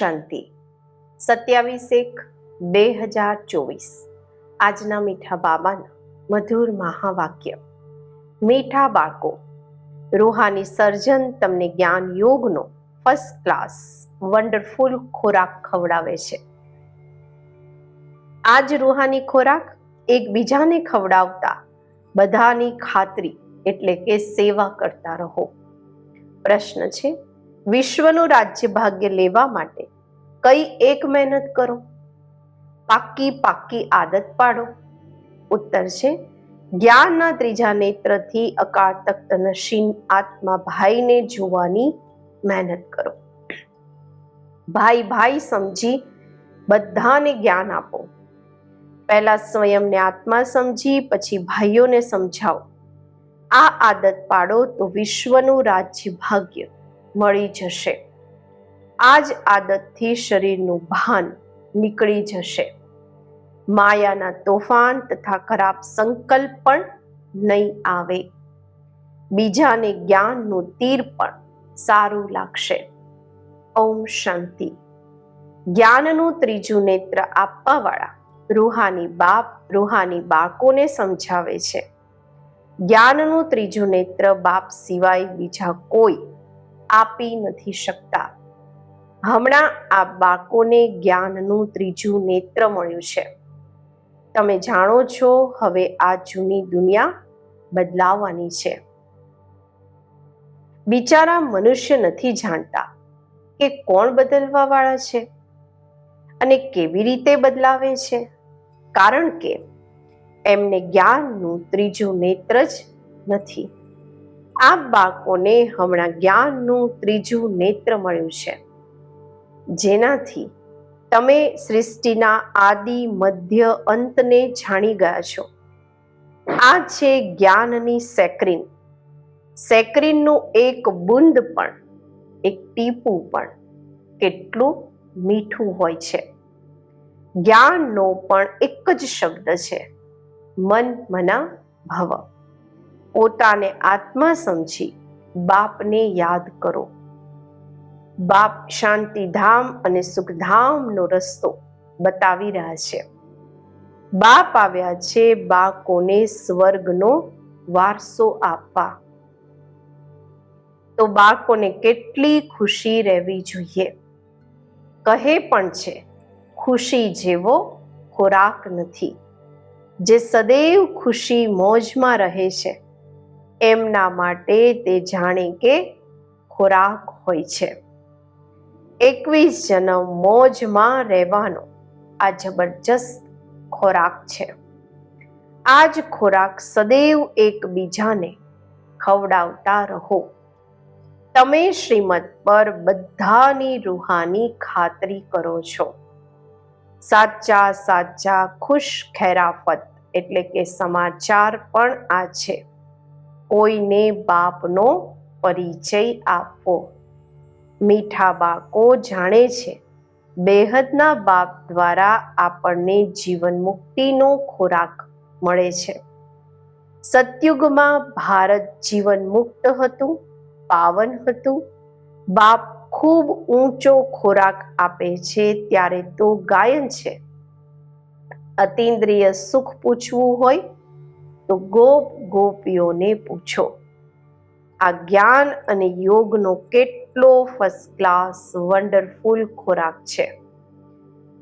શાંતિ. સત્યાવીસ એક, બે હજાર ચોવીસ. આજના મીઠા બાબાના મધુર મહાવાક્ય. મીઠા બાળકો, રૂહાની સર્જન તમને જ્ઞાન યોગનો ફર્સ્ટ ક્લાસ વન્ડરફુલ ખોરાક ખવડાવે છે. આજ રૂહાની ખોરાક એકબીજાને ખવડાવતા બધાની ખાતરી એટલે કે સેવા કરતા રહો. પ્રશ્ન છે વિશ્વનું રાજ્ય ભાગ્ય લેવા માટે કઈ એક મહેનત કરો? પાક્કી પાક્કી આદત પાડો. ઉત્તર છે, જ્ઞાનના ત્રીજા નેત્રથી અકાળ તખ્ત નશીન આત્મા ભાઈને જોવાની મહેનત કરો. ભાઈ ભાઈ સમજી બધાને જ્ઞાન આપો. પહેલા સ્વયંને આત્મા સમજી, પછી ભાઈઓને સમજાવો. આ આદત પાડો તો વિશ્વનું રાજ્ય ભાગ્ય મળી જશે. આ જ આદતથી શરીરનું ભાન નીકળી જશે. માયાના તોફાન તથા ખરાબ સંકલ્પ પણ નહીં આવે. બીજાને જ્ઞાનનું તીર પણ સારું લાગશે. ઓમ શાંતિ. જ્ઞાનનું ત્રીજું નેત્ર આપવાવાળા રૂહાની બાપ રૂહાની બાળકોને સમજાવે છે. જ્ઞાનનું ત્રીજું નેત્ર બાપ સિવાય બીજા કોઈ આપી નથી શકતા. હમણાં આ બાળકોને જ્ઞાનનું ત્રીજું નેત્ર મળ્યું છે. તમે જાણો છો, હવે આ જૂની દુનિયા બદલાવાની છે. બિચારા મનુષ્ય નથી જાણતા કે કોણ બદલવા વાળા છે અને કેવી રીતે બદલાવે છે. કારણ કે એમને જ્ઞાનનું ત્રીજું નેત્ર જ નથી. આ બાળકોને હમણાં જ્ઞાનનું ત્રીજું નેત્ર મળ્યું છે. જેનાથી તમે સૃષ્ટિના આદિ, મધ્ય અંતને જાણી ગયા છો. આ છે જ્ઞાનની સેક્રીન. સેક્રીનનું એક બુંદ પણ, એક ટીપું પણ કેટલું મીઠું હોય છે. જ્ઞાનનો પણ એક જ શબ્દ છે. મન મના ભવ. પોતાને આત્મા સમજી બાપને યાદ કરો. બાપ શાંતિધામ અને સુખધામનો રસ્તો બતાવી રહ્યા છે. બાપ આવ્યા છે બાળકોને સ્વર્ગનો વારસો આપવા. તો બાળકોને કેટલી ખુશી રહેવી જોઈએ? કહે પણ છે, ખુશી જેવો ખોરાક નથી. જે સદૈવ ખુશી મોજમાં રહે છે એમના માટે તે જાણે કે ખોરાક હોય છે. એકવીસ જન્મ મોજમાં રહેવાનો આ જબરજસ્ત ખોરાક છે. આ જ ખોરાક સદૈવ એકબીજાને ખવડાવતા રહો. તમે શ્રીમદ પર બધાની રૂહાની ખાતરી કરો છો. સાચા સાચા ખુશ ખેરાફત એટલે કે સમાચાર પણ આ છે. કોઈને બાપનો પરિચય આપવો. મીઠા બાળકો જાણે છે, બેહદના બાપ દ્વારા આપણને જીવન મુક્તિનો ખોરાક મળે છે. સતયુગમાં ભારત જીવન મુક્ત હતું, પાવન હતું. બાપ ખૂબ ઊંચો ખોરાક આપે છે ત્યારે તો ગાયન છે. અતિન્દ્રિય સુખ પૂછવું હોય તો ગોપ ગોપીઓને પૂછો, આ જ્ઞાન અને યોગનો કેટલો ફર્સ્ટ ક્લાસ વન્ડરફુલ ખોરાક છે?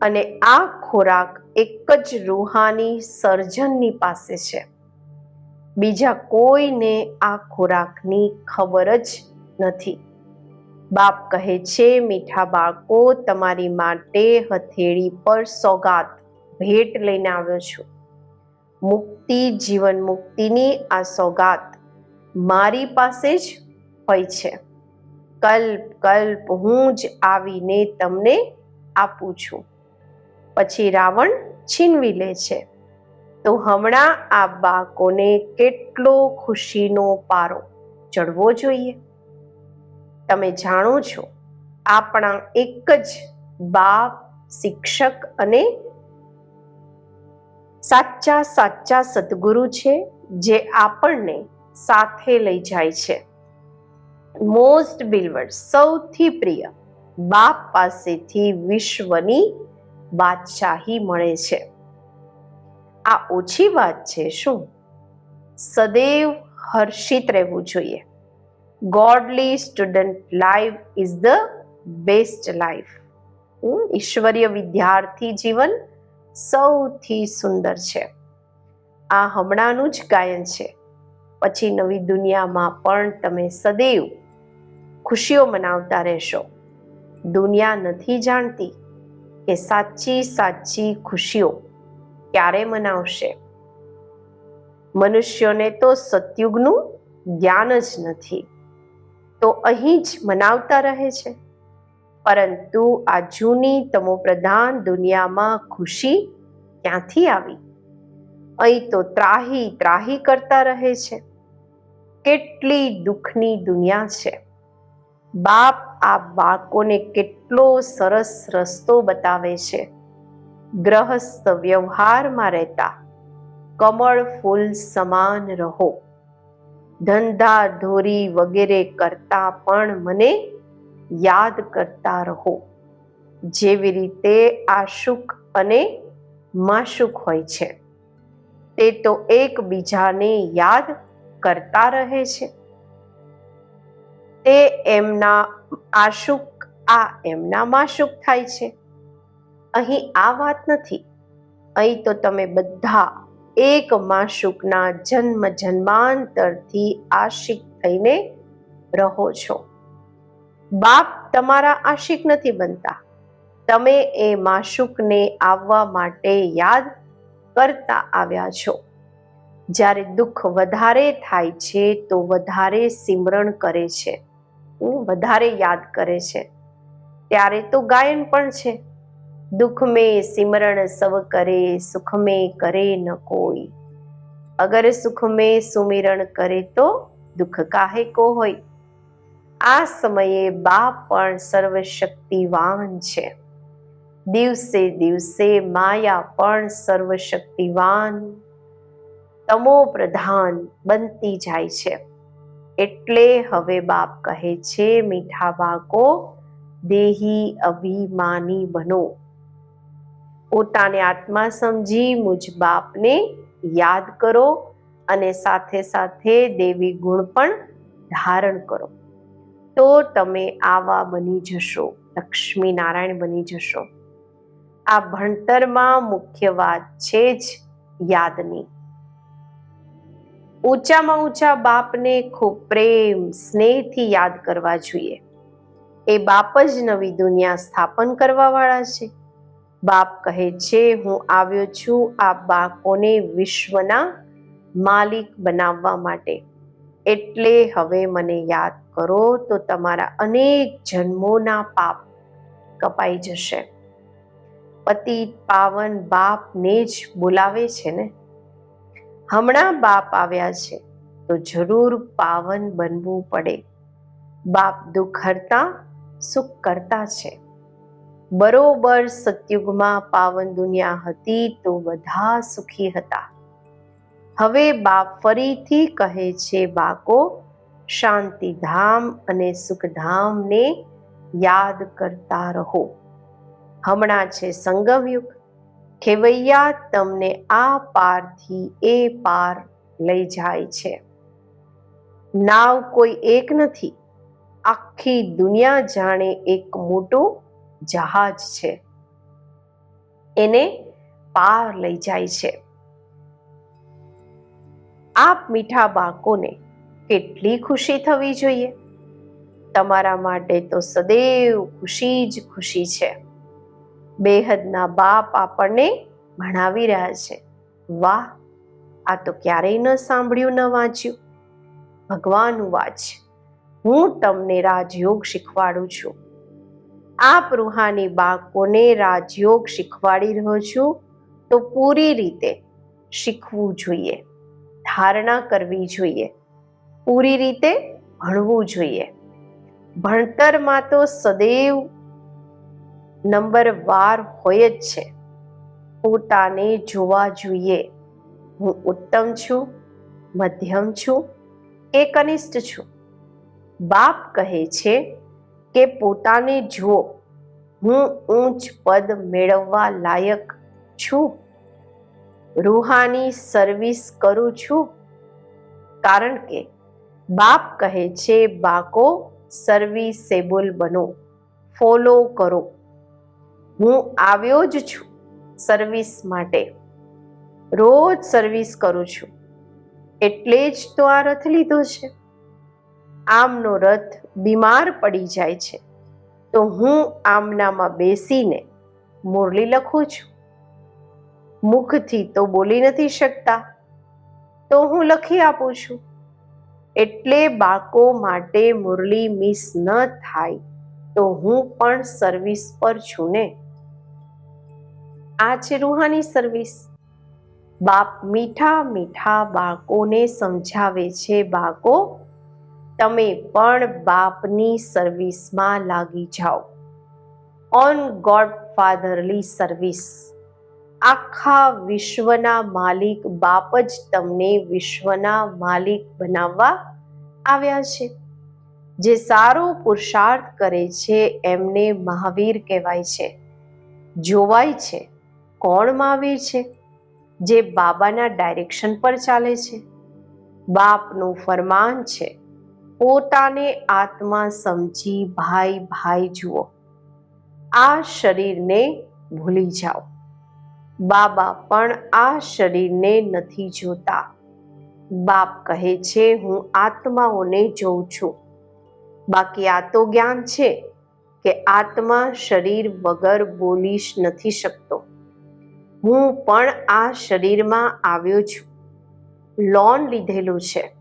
અને આ ખોરાક એક જ રૂહાની સર્જનની પાસે છે. બીજા કોઈને આ ખોરાકની ખબર જ નથી. બાપ કહે છે, મીઠા બાળકો, તમારી માટે હથેળી પર સોગાત, ભેટ લઈને આવ્યો છું. મુક્તિ, જીવન મુક્તિની આ સોગાત મારી પાસે જ હોય છે. કલ્પ કલ્પ હું જ આવીને તમને આપું છું. પછી રાવણ છીનવી લે છે. તો હમણાં આ બાળકોને કેટલો ખુશીનો પારો ચડવો જોઈએ. તમે જાણો છો, આપણા એક જ બાપ, શિક્ષક અને સાચા સાચા સદગુરુ છે, જે આપણને સાથે લઈ જાય છે. મોસ્ટ બિલવર્ડ સૌથી પ્રિય, બાપ પાસેથી વિશ્વની બાદશાહી મળે છે. આ ઓછી વાત છે શું? સદૈવ હર્ષિત રહેવું જોઈએ. Godly student life is the best life ઈશ્વરીય વિદ્યાર્થી જીવન સૌથી સુંદર છે. આ હમણાંનું જ ગાયન છે. પછી નવી દુનિયામાં પણ તમે સદૈવ ખુશીઓ મનાવતા રહેશો. દુનિયા નથી જાણતી કે સાચી સાચી ખુશીઓ ક્યારે મનાવશે. મનુષ્યોને તો સતયુગનું જ્ઞાન જ નથી. તો અહીં જ મનાવતા રહે છે. પરંતુ આ જૂની તમો પ્રધાન દુનિયામાં ખુશી ક્યાંથી આવી? અહીં તો ત્રાહી ત્રાહી કરતા રહે છે. કેટલી દુઃખની દુનિયા છે. બાપ આ બાળકોને કેટલો સરસ રસ્તો બતાવે છે. ગ્રહસ્થ વ્યવહારમાં રહેતા. કમળ ફૂલ સમાન રહો. ધંધા ધોરી વગેરે કરતા પણ મને યાદ કરતા રહો. જેવી રીતે આશુક અને માશુક હોય છે, તે તો એકબીજાને યાદ કરતા રહે છે. તે એમના આશુક આ એમના માશુક થાય છે. અહીં આ વાત નથી. અહીં તો તમે બધા એક માશુકના જન્મ જન્માંતરથી આશિક થઈને રહો છો. બાપ તમારા આશિક નથી બનતા. તમે એ માશુકને આવવા માટે યાદ કરતા આવ્યા છો. જ્યારે દુઃખ વધારે થાય છે, તો વધારે સિમરણ કરે છે. વધારે યાદ કરે છે. ત્યારે તો ગાયન પણ છે. દુઃખ મેં સિમરણ સવ કરે સુખ મેં કરે ન કોઈ. અગર સુખ મેં સુમિરણ કરે તો દુઃખ કાહે કો હોય? આ સમયે બાપ પણ સર્વશક્તિવાન છે. દિવસે દિવસે માયા પણ સર્વશક્તિવાન, તમો પ્રધાન બનતી જાય છે. એટલે હવે બાપ કહે છે, મીઠા બાકો દેહી અભિમાની બનો. પોતાને આત્મા સમજી મુજ બાપને યાદ કરો અને સાથે સાથે દેવી ગુણ પણ ધારણ કરો. તો તમે આવા બની જશો લક્ષ્મી નારાયણ બની જશો. આ ભણતરમાં મુખ્ય વાત છે જ યાદની. ઊંચામાં ઊંચા બાપને ખૂબ પ્રેમ, સ્નેહથી યાદ કરવા જોઈએ. એ બાપ જ નવી દુનિયા સ્થાપન કરવા વાળા છે. બાપ કહે છે, હું આવ્યો છું આ બાળકોને વિશ્વના માલિક બનાવવા માટે. એટલે હવે મને યાદ કરો તો તમારા અનેક જન્મોના પાપ કપાઈ જશે. પતિ પાવન બાપને જ બોલાવે છે ને? હમણાં બાપ આવ્યા છે, તો જરૂર પાવન બનવું પડે. બાપ દુઃખ હરતા, સુખ કરતા છે. બરોબર સતયુગમાં પાવન દુનિયા હતી તો બધા સુખી હતા. હવે બાપ ફરીથી કહે છે બાકો શાંતિધામ અને સુખધામને યાદ કરતા રહો. હમણાં છે સંગમયુગ. ખેવૈયા તમને આ પારથી એ પાર લઈ જાય છે. નાવ કોઈ એક નથી. આખી દુનિયા જાણે એક મોટું જહાજ છે. એને પાર લઈ જાય છે. આપ મીઠા બાળકોને કેટલી ખુશી થવી જોઈએ? તમારા માટે તો સદૈવ ખુશી જ ખુશી છે. બેહદના બાપ આપણને ભણાવી રહ્યા છે. વાહ, આ તો ક્યારેય ન સાંભળ્યું ન વાંચ્યું. ભગવાનનું વાંચ, હું તમને રાજયોગ શીખવાડું છું. આપ રૂહાની બાળકોને રાજયોગ શીખવાડી રહ્યો છું તો પૂરી રીતે શીખવું જોઈએ. ધારણા કરવી જોઈએ. પૂરી રીતે ભણવું જોઈએ. ભણતરમાં તો સદૈવ નંબર વાર હોય જ છે. પોતાને જોવા જોઈએ. હું ઉત્તમ છું, મધ્યમ છું, કે કનિષ્ઠ છું? બાપ કહે છે કે, પોતાને જુઓ, હું ઊંચ પદ મેળવવા લાયક છું. રૂહાની સર્વિસ કરું છું. કારણ કે બાપ કહે છે બાકો સર્વિસેબલ બનો. ફોલો કરો. હું આવ્યો જ છું સર્વિસ માટે. રોજ સર્વિસ કરું છું. એટલે જ તો આ રથ લીધો છે. આમનો રથ બીમાર પડી જાય છે. તો હું આમનામાં બેસીને મુરલી લખું છું. મુખથી તો બોલી નથી શકતા. તો હું લખી આપું છું. એટલે બાળકો માટે મુરલી મિસ ન થાય, તો હું પણ સર્વિસ પર છું ને. આ છે રૂહાની સર્વિસ બાપ મીઠા મીઠા બાળકોને સમજાવે છે, બાળકો, તમે પણ બાપની સર્વિસમાં લાગી જાઓ. ઓન ગોડ ફાધરલી સર્વિસ આખા વિશ્વના માલિક બાપ જ તમને વિશ્વના માલિક બનાવવા આવ્યા છે. જે સારો પુરુષાર્થ કરે છે એમને મહાવીર કહેવાય છે. જોવાય છે કોણ મહાવીર છે? જે બાબાના ડાયરેક્શન પર ચાલે છે. બાપનું ફરમાન છે, પોતાને આત્મા સમજી ભાઈ ભાઈ જુઓ. આ શરીરને ભૂલી જાઓ. બાબા પણ આ શરીરને નથી જોતા. બાપ કહે છે, હું આત્માઓને જોઉં છું. બાકી આ તો જ્ઞાન છે કે આત્મા શરીર વગર બોલી નથી શકતો. હું પણ આ શરીરમાં આવ્યો છું. લોન લીધેલું છે.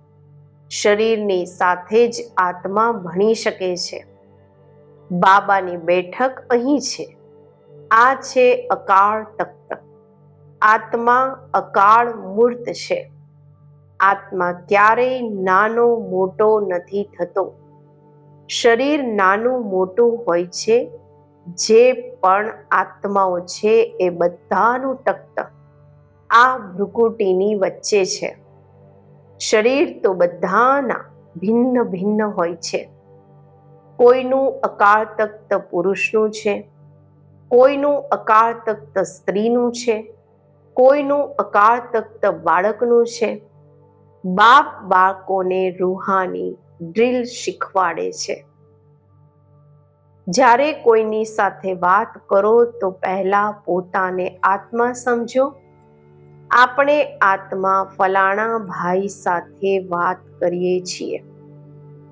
શરીરની સાથે જ આત્મા ભણી શકે છે. બાબાની બેઠક અહીં છે. આ છે અકાળ તખ્ત. આત્મા અકાળ મૂર્ત છે. આત્મા ક્યારેય નાનો મોટો નથી થતો. શરીર નાનું મોટું હોય છે, જે પણ આત્માઓ છે એ બધાનું તખ્ત. આ ભ્રુકુટીની વચ્ચે છે. શરીર તો બધાના ભિન્ન ભિન્ન હોય છે. કોઈનું અકાળ તખ્ત પુરુષનું છે, કોઈનું અકાળ તખ્ત સ્ત્રીનું છે કોઈનું અકાળ તખ્ત બાળકનું છે. બાપ બાળકોને રૂહાની ડ્રીલ શીખવાડે છે. જ્યારે કોઈની સાથે વાત કરો તો પહેલા પોતાને આત્મા સમજો. આપણે આત્મા ફલાણા ભાઈ સાથે વાત કરીએ છીએ.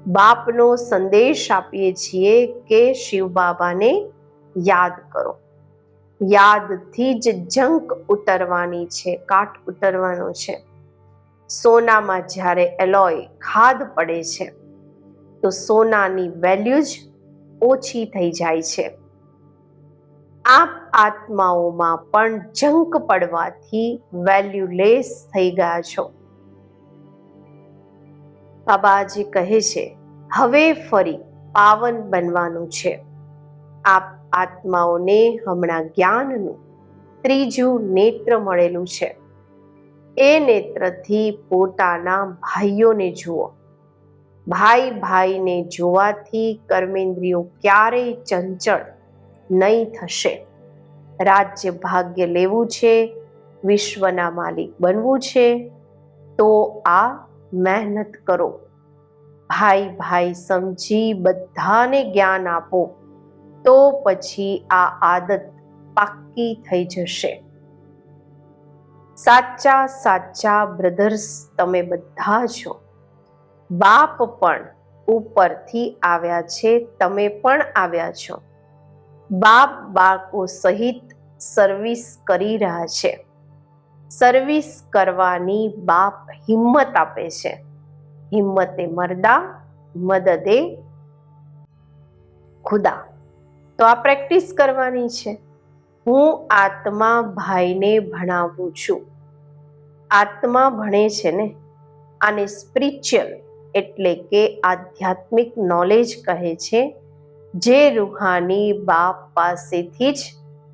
બાપનો સંદેશ આપીએ છીએ કે શિવ બાબાને યાદ કરો. યાદથી જ જંક ઉતરવાની છે, કાટ ઉતરવાનો છે. સોનામાં જ્યારે એલોય ખાદ પડે છે, તો સોનાની વેલ્યુ જ ઓછી થઈ જાય છે. આપ આત્માઓમાં પણ જંક પડવાથી વેલ્યુલેસ થઈ ગયા છો. બાબાજી કહે છે, હવે ફરી પાવન બનવાનું છે. આપ આત્માઓને હમણાં જ્ઞાનનું ત્રીજું નેત્ર મળેલું છે. એ નેત્રથી પોતાના ભાઈઓને જુઓ. ભાઈ ભાઈને જોવાથી કર્મેન્દ્રિયો ક્યારેય ચંચળ નહીં થશે. રાજ્ય ભાગ્ય લેવું છે, વિશ્વના માલિક બનવું છે, તો આ મહેનત કરો. ભાઈ ભાઈ સમજી બધાને જ્ઞાન આપો. તો પછી આ આદત પાક્કી થઈ જશે. સાચા સાચા બ્રધર્સ તમે બધા છો બાપ પણ ઉપરથી આવ્યા છે, તમે પણ આવ્યા છો. બાપ બાળકો સહિત સર્વિસ કરી રહ્યા છે. સર્વિસ કરવાની બાપ હિંમત આપે છે. હિંમતે મરદા, મદદે ખુદા. તો આ પ્રેક્ટિસ કરવાની છે. હું આત્મા ભાઈને ભણાવું છું. આત્મા ભણે છે ને? આને સ્પિરિચ્યુઅલ એટલે કે આધ્યાત્મિક નોલેજ કહે છે, જે રૂહાની બાપ પાસેથી જ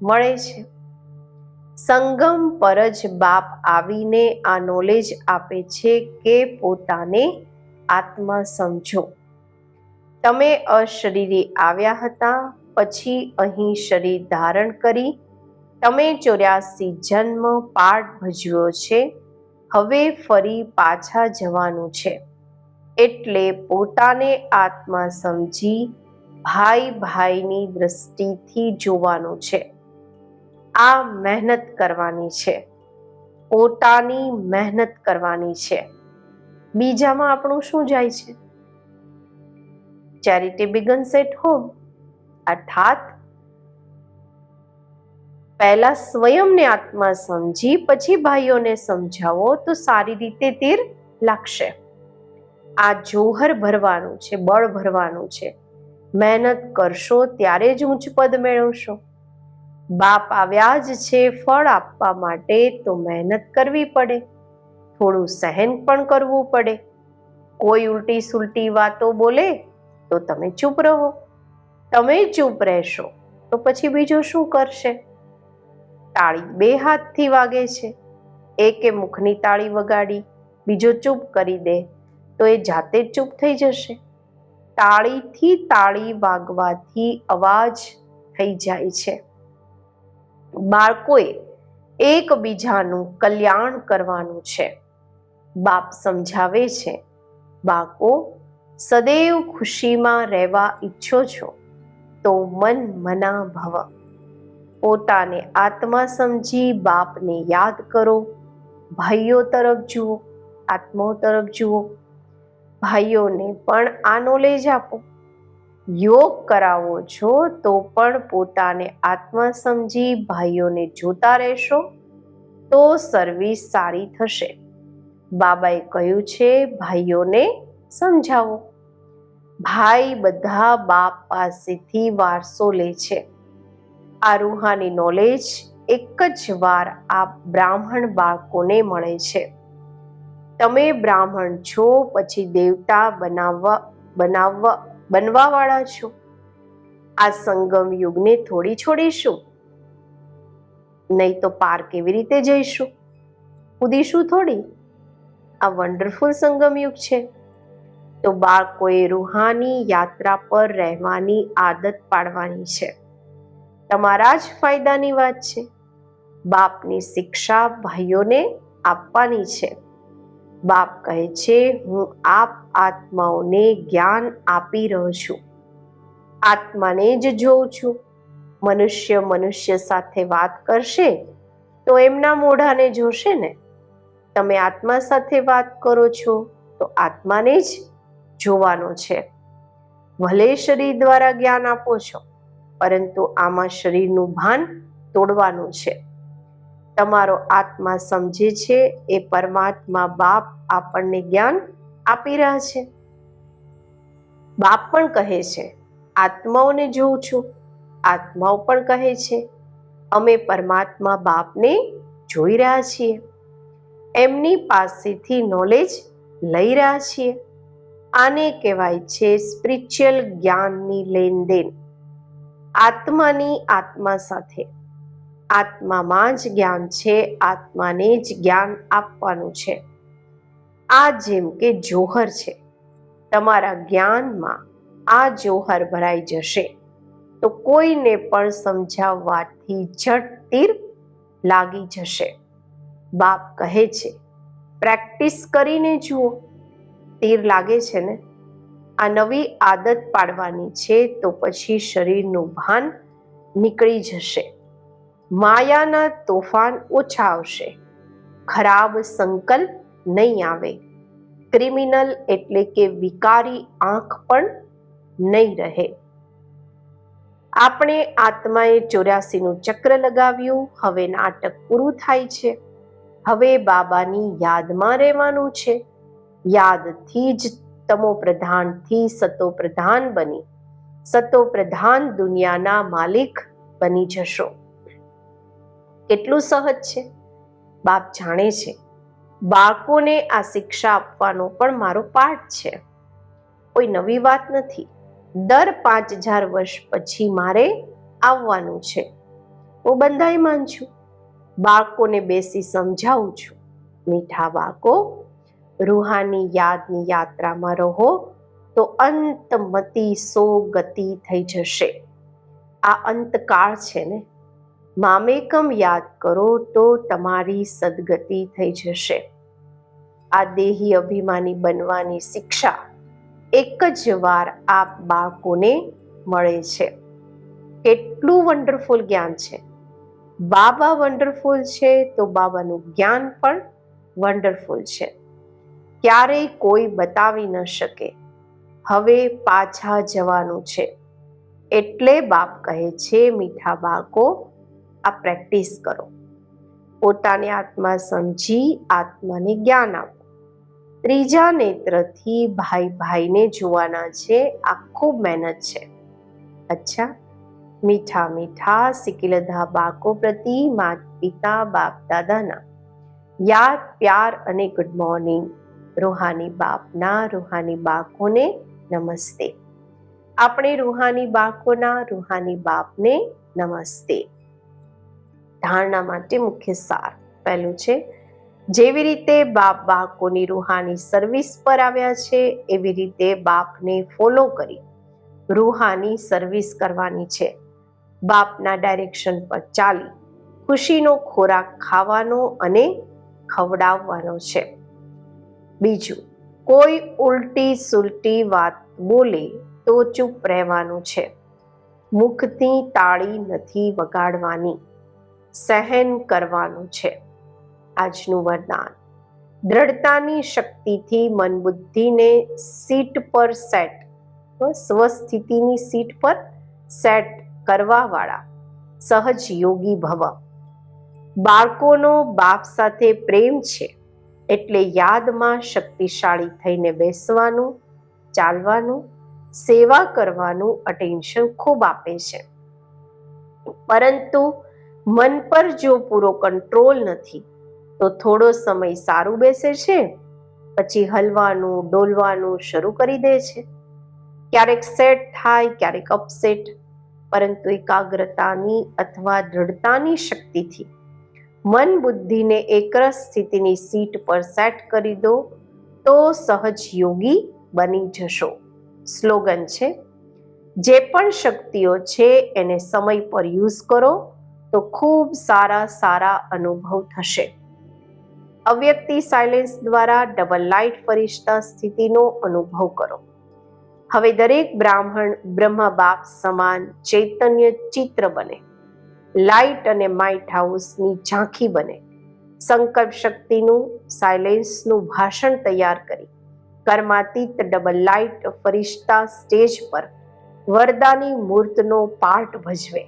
મળે છે. સંગમ પર જ બાપ આવીને આ નોલેજ આપે છે કે પોતાને આત્મા સમજો. તમે અશરીરી આવ્યા હતા પછી અહીં શરીર ધારણ કરી, તમે ચોર્યાસી જન્મ પાઠ ભજવ્યો છે, હવે ફરી પાછા જવાનું છે. એટલે પોતાને આત્મા સમજી ભાઈ ભાઈની દ્રષ્ટિથી જોવાનું છે. આ મહેનત કરવાની છે. પોતાની મહેનત કરવાની છે. બીજામાં આપણું શું જાય છે? ચેરિટી બિગન્સ એટ હોમ અર્થાત, પહેલા સ્વયંને આત્મા સમજી, પછી ભાઈઓને સમજાવો, તો સારી રીતે તીર લાગશે. આ જોહર ભરવાનું છે, બળ ભરવાનું છે. મહેનત કરશો ત્યારે જ ઊંચ પદ મેળવશો. બાપ આવ્યા જ છે ફળ આપવા માટે, તો મહેનત કરવી પડે. થોડું સહન પણ કરવું પડે. કોઈ ઉલટી સુલટી વાતો બોલે, તો તમે ચૂપ રહો. તમે ચૂપ રહેશો, તો પછી બીજું શું કરશે? તાળી બે હાથથી વાગે છે. એકે મુખની તાળી વગાડી, બીજો ચૂપ કરી દે, તો એ જાતે ચૂપ થઈ જશે. તાળીથી તાળી વાગવાથી અવાજ થઈ જાય છે. બાળકોએ એકબીજાનું કલ્યાણ કરવાનું છે. બાપ સમજાવે છે, બાળકો, સદૈવ ખુશીમાં રહેવા ઈચ્છો છો. તો મન મના ભવ. પોતાને આત્મા સમજી બાપને યાદ કરો. ભાઈઓ તરફ જુઓ આત્માઓ તરફ જુઓ. ભાઈઓને પણ આ નોલેજ આપો. યોગ કરાવો છો તો પણ પોતાને આત્મા સમજી ભાઈઓને જોતા રહેશો, તો સર્વિસ સારી થશે. બાબાએ કહ્યું છે, ભાઈઓને સમજાવો. ભાઈ બધા બાપ પાસેથી વારસો લે છે. આ રૂહાની નોલેજ એક જ વાર આ બ્રાહ્મણ બાળકોને મળે છે. તમે બ્રાહ્મણ છો, પછી દેવતા બનાવવા બનાવવા, બનવાવાળા છો. આ સંગમ યુગને થોડી છોડીશું. નહીં તો પાર કેવી રીતે જઈશું? કૂદીશું થોડી? આ વન્ડરફુલ સંગમ યુગ છે. તો બાળકોએ રૂહાની યાત્રા પર રહેવાની આદત પાડવાની છે. તમારા જ ફાયદાની વાત છે. બાપની શિક્ષા ભાઈઓને આપવાની છે. બાપ કહે છે, હું આપ આત્માઓને જ્ઞાન આપી રહ્યો છું. આત્માને જ જોઉં છું. મનુષ્ય મનુષ્ય સાથે વાત કરશે તો એમના મોઢાને જોશે ને? તમે આત્મા સાથે વાત કરો છો તો આત્માને જ જોવાનો છે. ભલે શરીર દ્વારા જ્ઞાન આપો છો, પરંતુ આમાં શરીરનું ભાન તોડવાનું છે. તમારો આત્મા સમજે છે, એ પરમાત્મા બાપ આપણને જ્ઞાન આપી રહ્યા છે. બાપ પણ કહે છે, આત્માઓને જોઉં છું. આત્માઓ પણ કહે છે, અમે પરમાત્મા બાપને જોઈ રહ્યા છીએ. એમની પાસેથી નોલેજ લઈ રહ્યા છીએ. આને કહેવાય છે સ્પિરિચ્યુઅલ જ્ઞાનની લેનદેન. આત્માની આત્મા સાથે. આત્મામાં જ જ્ઞાન છે, આત્માને જ જ્ઞાન આપવાનું છે. આ જેમ કે જોહર છે. તમારા જ્ઞાનમાં આ જોહર ભરાઈ જશે. તો કોઈને પણ સમજાવવાથી જટ તીર લાગી જશે. બાપ કહે છે પ્રેક્ટિસ કરીને જુઓ. તીર લાગે છે ને, આ નવી આદત પાડવાની છે તો પછી શરીરનું ભાન નીકળી જશે. માયાના તોફાન ઓછા આવશે. ખરાબ સંકલ્પ નહીં આવે. ક્રિમિનલ એટલે કે વિકારી આંખ પણ નહીં રહે. આપણે આત્માએ ચોર્યાસીનું ચક્ર લગાવ્યું, હવે નાટક પૂરું થાય છે. હવે બાબાની યાદમાં રહેવાનું છે. યાદથી જ તમો પ્રધાનથી સતો પ્રધાન બની. સતો પ્રધાન દુનિયાના માલિક બની જશો. કેટલું સહજ છે. બાપ જાણે છે. બાળકોને આ શિક્ષા આપવાનો પણ મારો પાઠ છે. કોઈ નવી વાત નથી. દર પાંચ હજાર વર્ષ પછી મારે આવવાનું છે. હું બંધાઈમાન છું. બાળકોને બેસી સમજાવું છું. મીઠા બાળકો રૂહાની યાદની યાત્રામાં રહો, તો અંતમતી સો ગતિ થઈ જશે. આ અંતકાળ છે ને? મામેકમ યાદ કરો તો તમારી સદગતિ થઈ જશે. આ દેહી અભિમાની બનવાની શિક્ષા એક જ વાર આપ બાળકોને મળે છે. કેટલું વન્ડરફુલ જ્ઞાન છે. બાબા વન્ડરફુલ છે તો બાબાનું જ્ઞાન પણ વન્ડરફુલ છે. ક્યારેય કોઈ બતાવી ન શકે. હવે પાછા જવાનું છે. એટલે બાપ કહે છે, મીઠા બાળકો, આ પ્રેક્ટિસ કરો. પોતાની આત્મા સમજી, આત્માને જ્ઞાન આપો. ત્રીજા નેત્રથી ભાઈ ભાઈને જોવાના છે આ ખૂબ મહેનત છે. અચ્છા. મીઠા મીઠા સિકિલધા બાળકો પ્રતિ માત પિતા બાપ દાદાના યાદ, પ્યાર અને ગુડ મોર્નિંગ રૂહાની બાપના, રૂહાની બાળકોને નમસ્તે. આપણે રૂહાની બાળકોના, રૂહાની બાપને નમસ્તે. ધારણા માટે મુખ્ય સાર પહેલું છે, જેવી રીતે બાપ બાળકોની રૂહાની સર્વિસ પર આવ્યા છે, એવી રીતે બાપને ફોલો કરી રૂહાની સર્વિસ કરવાની છે. બાપના ડાયરેક્શન પર ચાલી ખુશીનો ખોરાક ખાવાનો અને ખવડાવવાનો છે. બીજું, કોઈ ઉલટી સુલટી વાત બોલે તો ચૂપ રહેવાનું છે. મુખથી તાળી નથી વગાડવાની, સહન કરવાનું છે. આજનું વરદાન, દ્રઢતાની શક્તિથી મન બુદ્ધિને સીટ પર સેટ સ્વસ્થિતિની સીટ પર સેટ કરવાવાળા સહજ યોગી ભવ. બાળકોનો બાપ સાથે પ્રેમ છે. એટલે યાદમાં શક્તિશાળી થઈને બેસવાનું, ચાલવાનું, સેવા કરવાનું અટેન્શન ખૂબ આપે છે. પરંતુ મન પર જો પૂરો કંટ્રોલ નથી, તો થોડો સમય સારું બેસે છે, પછી હલવાનું, ડોલવાનું શરૂ કરી દે છે. ક્યારેક સેટ થાય, ક્યારેક અપસેટ પરંતુ એકાગ્રતાની અથવા દ્રઢતાની શક્તિથી મન બુદ્ધિને એકરસ સ્થિતિની સીટ પર સેટ કરી દો તો સહજ યોગી બની જશો. સ્લોગન છે, જે પણ શક્તિઓ છે એને સમય પર યુઝ કરો તો ખૂબ સારા સારા અનુભવ થશે. અવ્યક્તિ સાયલેન્સ દ્વારા ડબલ લાઇટ ફરિશ્તા સ્થિતિનો અનુભવ કરો. હવે દરેક બ્રાહ્મણ બ્રહ્મ બાપ સમાન ચૈતન્ય ચિત્ર બને. લાઇટ અને માઇટ હાઉસની ઝાંખી બને. સંકલ્પ શક્તિનું, સાયલેન્સનું ભાષણ તૈયાર કરી. કર્માતીત ડબલ લાઇટ ફરિશ્તા સ્ટેજ પર વરદાની મૂર્તનો પાર્ટ ભજવે.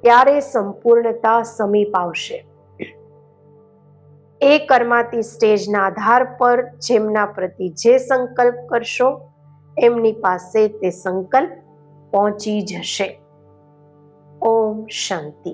ત્યારે સંપૂર્ણતા સમીપ આવશે. એ કર્માતી સ્ટેજના આધાર પર જેમના પ્રતિ જે સંકલ્પ કરશો, એમની પાસે તે સંકલ્પ પહોંચી જશે. ઓમ શાંતિ